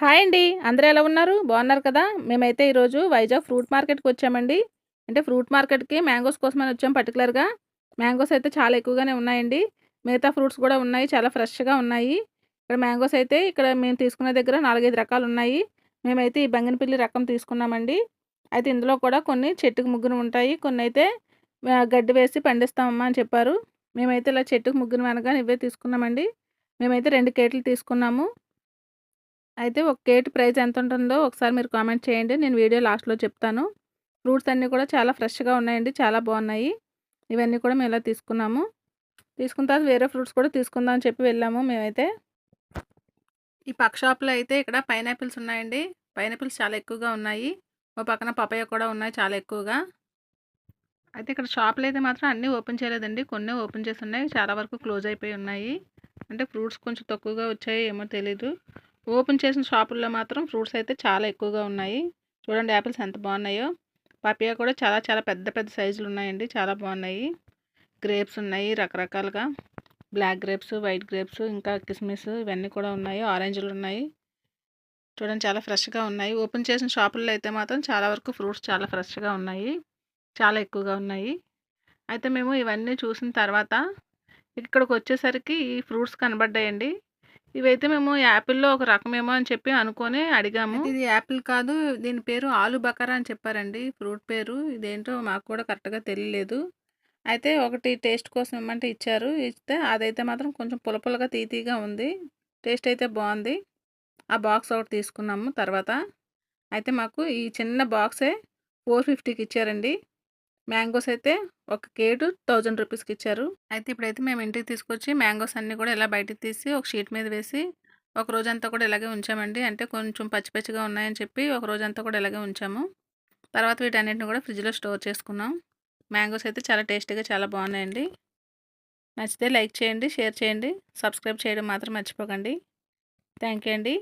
Hi అండి. అందరూ ఎలా ఉన్నారు? బాగున్నారు కదా? మేమైతే ఈరోజు వైజాగ్ ఫ్రూట్ మార్కెట్కి వచ్చామండి. అంటే ఫ్రూట్ మార్కెట్కి మ్యాంగోస్ కోసమని వచ్చాం పర్టికులర్గా మ్యాంగోస్ అయితే చాలా ఎక్కువగానే ఉన్నాయండి. మిగతా ఫ్రూట్స్ కూడా ఉన్నాయి చాలా ఫ్రెష్గా ఉన్నాయి. ఇక్కడ మ్యాంగోస్ అయితే ఇక్కడ మేము తీసుకున్న దగ్గర నాలుగైదు రకాలు ఉన్నాయి. మేమైతే ఈ బంగినపిల్లి రకం తీసుకున్నామండి. అయితే ఇందులో కూడా కొన్ని చెట్టుకు ముగ్గురు ఉంటాయి. కొన్ని అయితే గడ్డి వేసి పండిస్తామమ్మా అని చెప్పారు. మేమైతే ఇలా చెట్టుకు ముగ్గురు అనగా ఇవే తీసుకున్నామండి. మేమైతే రెండు కేట్లు తీసుకున్నాము. అయితే ఒక కేట్ ప్రైస్ ఎంత ఉంటుందో ఒకసారి మీరు కామెంట్ చేయండి. నేను వీడియో లాస్ట్లో చెప్తాను. ఫ్రూట్స్ అన్నీ కూడా చాలా ఫ్రెష్గా ఉన్నాయండి. చాలా బాగున్నాయి. ఇవన్నీ కూడా మేము ఇలా తీసుకున్నాము. తీసుకున్న తర్వాత వేరే ఫ్రూట్స్ కూడా తీసుకుందాం అని చెప్పి వెళ్ళాము మేమైతే. ఈ పక్క షాప్లో అయితే ఇక్కడ పైనాపిల్స్ ఉన్నాయండి. పైనాపిల్స్ చాలా ఎక్కువగా ఉన్నాయి. ఓ పక్కన పపాయ కూడా ఉన్నాయి చాలా ఎక్కువగా. అయితే ఇక్కడ షాప్లో అయితే మాత్రం అన్నీ ఓపెన్ చేయలేదండి. కొన్ని ఓపెన్ చేసి ఉన్నాయి. చాలా వరకు క్లోజ్ అయిపోయి ఉన్నాయి. అంటే ఫ్రూట్స్ కొంచెం తక్కువగా వచ్చాయి ఏమో తెలీదు. ఓపెన్ చేసిన షాపుల్లో మాత్రం ఫ్రూట్స్ అయితే చాలా ఎక్కువగా ఉన్నాయి. చూడండి యాపిల్స్ ఎంత బాగున్నాయో. పపియా కూడా చాలా చాలా పెద్ద పెద్ద సైజులు ఉన్నాయండి. చాలా బాగున్నాయి. గ్రేప్స్ ఉన్నాయి రకరకాలుగా. బ్లాక్ గ్రేప్స్ వైట్ గ్రేప్స్ ఇంకా కిస్మిస్ ఇవన్నీ కూడా ఉన్నాయి. ఆరెంజ్లు ఉన్నాయి. చూడండి చాలా ఫ్రెష్గా ఉన్నాయి. ఓపెన్ చేసిన షాపుల్లో అయితే మాత్రం చాలా వరకు ఫ్రూట్స్ చాలా ఫ్రెష్గా ఉన్నాయి. చాలా ఎక్కువగా ఉన్నాయి. అయితే మేము ఇవన్నీ చూసిన తర్వాత ఇక్కడికి వచ్చేసరికి ఈ ఫ్రూట్స్ కనబడ్డాయండి. ఇవైతే మేము యాపిల్లో ఒక రకమేమో అని చెప్పి అనుకొని అడిగాము. ఇది యాపిల్ కాదు దీని పేరు ఆలు బకరా అని చెప్పారండి. ఫ్రూట్ పేరు. ఇదేంటో మాకు కూడా కరెక్ట్గా తెలియలేదు. అయితే ఒకటి టేస్ట్ కోసం ఇమ్మంటే ఇచ్చారు. ఇస్తే అదైతే మాత్రం కొంచెం పులపులగా తీతీగా ఉంది. టేస్ట్ అయితే బాగుంది. ఆ బాక్స్ ఒకటి తీసుకున్నాము తర్వాత. అయితే మాకు ఈ చిన్న బాక్సే ఫోర్ ఫిఫ్టీకి ఇచ్చారండి. మ్యాంగోస్ అయితే ఒక కేటు థౌజండ్ రూపీస్కి ఇచ్చారు. అయితే ఇప్పుడైతే మేము ఇంటికి తీసుకొచ్చి మ్యాంగోస్ అన్నీ కూడా ఇలా బయటికి తీసి ఒక షీట్ మీద వేసి ఒక రోజంతా కూడా ఇలాగే ఉంచామండి. అంటే కొంచెం పచ్చి పచ్చిగా ఉన్నాయని చెప్పి ఒక రోజంతా కూడా ఇలాగే ఉంచాము. తర్వాత వీటన్నిటిని కూడా ఫ్రిడ్జ్లో స్టోర్ చేసుకున్నాం. మ్యాంగోస్ అయితే చాలా టేస్టీగా చాలా బాగున్నాయండి. నచ్చితే లైక్ చేయండి షేర్ చేయండి సబ్స్క్రైబ్ చేయడం మాత్రం మర్చిపోకండి. థ్యాంక్ యూ అండి.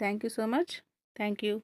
Thank you so much. Thank you